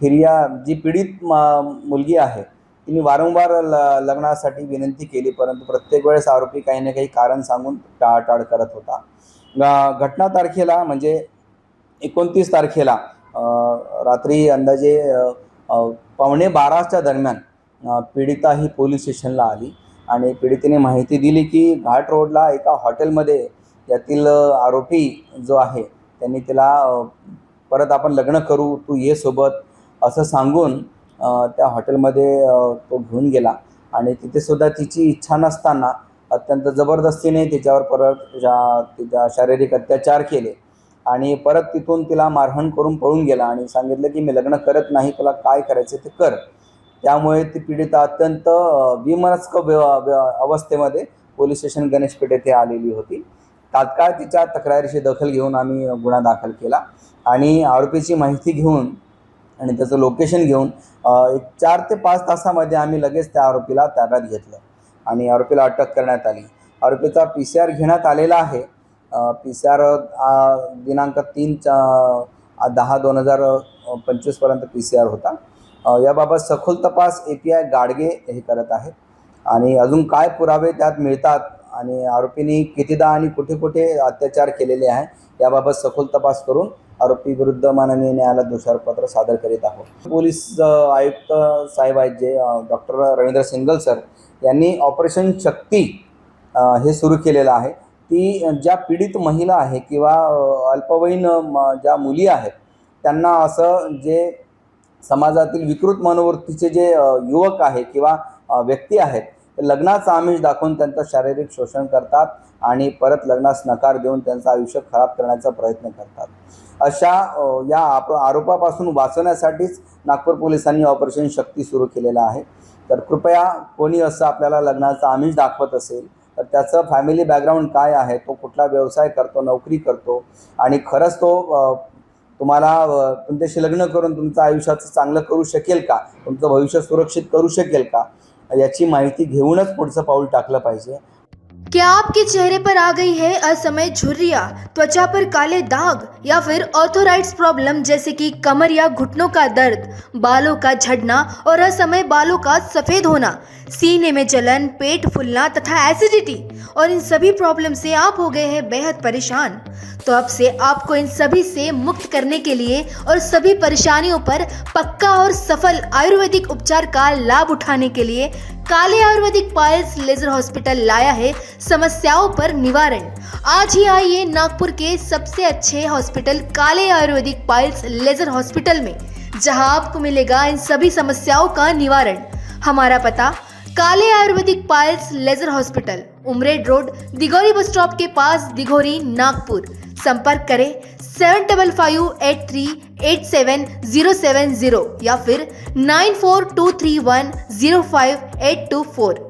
फिर्या जी पीडित मा मुलगी आहे तिने वारंवार ल लग्नासाठी विनंती केली परंतु प्रत्येक वेळेस आरोपी काही ना काही कारण सांगून टाळाटाळ करत होता. घटना तारखेला म्हणजे एकोणतीस तारखेला रात्री अंदाजे पावणे बाराच्या दरम्यान पीडिता ही पोलीस स्टेशनला आली आणि पीडितेने माहिती दिली की घाट रोडला एका हॉटेलमध्ये यातील आरोपी जो आहे त्यांनी तिला परत आपण लग्न करू तू ये सोबत असं सांगून त्या हॉटेलमध्ये तो घेऊन गेला. आणि तिथेसुद्धा तिची इच्छा नसताना अत्यंत जबरदस्तीने तिच्यावर परत तिच्या तिच्या शारीरिक अत्याचार केले. आणि परत तिथून तिला मारहाण करून पळून गेला आणि सांगितलं की मी लग्न करत नाही तुला काय करायचं ते कर. त्यामुळे ती पीडिता अत्यंत विमनस्क व्य- व्य- अवस्थेमध्ये पोलीस स्टेशन गणेशपेठ येथे आलेली होती. तात्काळ तिच्या तक्रारीशी दखल घेऊन आम्ही गुन्हा दाखल केला. आणि आरोपीची माहिती घेऊन आणि त्याचं लोकेशन घेऊन एक चार ते पाच तासामध्ये आम्ही लगेच त्या आरोपीला ताब्यात घेतलं आणि आरोपीला अटक करण्यात आली. आरोपीचा पी सी आर घेण्यात आलेला आहे. पी सी आर दिनांक तीन चा दहा दोन हजार पंचवीसपर्यंत पी सी आर होता. याबाबत सखोल तपास ए पी आय गाडगे हे करत आहेत. आणि अजून काय पुरावे त्यात मिळतात आणि आरोपींनी कितीदा आणि कुठे कुठे अत्याचार केलेले आहे याबाबत सखोल तपास करून आरोपी विरुद्ध माननीय न्यायालयात दोषारोपपत्र सादर करीत आहोत. पोलीस आयुक्त साहेब आहेत जे डॉक्टर रवींद्र सिंगल सर यांनी ऑपरेशन शक्ती हे सुरू केलेलं आहे. ती ज्या पीडित महिला आहे किंवा अल्पवयीन म- ज्या मुली आहेत त्यांना असं जे समाजातील विकृत मनोवृत्तीचे जे युवक आहे किंवा व्यक्ती आहेत ते लग्नाचं आमिष दाखवून त्यांचं शारीरिक शोषण करतात आणि परत लग्नास नकार देऊन त्यांचं आयुष्य खराब करण्याचा प्रयत्न करतात. अशा या आप आरोपापासून वाचवण्यासाठीच नागपूर पोलिसांनी ऑपरेशन शक्ती सुरू केलेलं आहे. तर कृपया कोणी असं आपल्याला लग्नाचं आमिष दाखवत असेल तर त्याचं फॅमिली बॅकग्राऊंड काय आहे तो कुठला व्यवसाय करतो नोकरी करतो आणि खरंच तो तुम्हाला तुमच्याशी लग्न करून तुमचं आयुष्याचं चांगलं करू शकेल का? तुमचं भविष्य सुरक्षित करू शकेल का? याची माहिती घेऊनच पुढचं पाऊल टाकलं पाहिजे. क्या आपके चेहरे पर आ गई है असमय झुर्रिया? त्वचा पर काले दाग? या फिर ऑर्थोराइड्स प्रॉब्लम जैसे कि कमर या घुटनों का दर्द, बालों का झड़ना और असमय बालों का सफ़ेद होना, सीने में जलन, पेट फूलना तथा एसिडिटी और इन सभी प्रॉब्लम से आप हो गए हैं बेहद परेशान। तो अब से आपको इन सभी से मुक्त करने के लिए और सभी परेशानियों पर पक्का और सफल आयुर्वेदिक उपचार का लाभ उठाने के लिए काले आयुर्वेदिक पायल्स लेजर हॉस्पिटल लाया है। समस्याओं पर निवारण। आज ही आइए नागपुर के सबसे अच्छे हॉस्पिटल काले आयुर्वेदिक पायल्स लेजर हॉस्पिटल में, जहाँ आपको मिलेगा इन सभी समस्याओं का निवारण। हमारा पता Kale ayurvedic piles laser hospital Umred road, Dighori bus stop के पास, दिघोरी, नागपुर। संपर्क करें seven double five eight three eight seven zero seven zero या फिर nine four two three one zero five eight two four.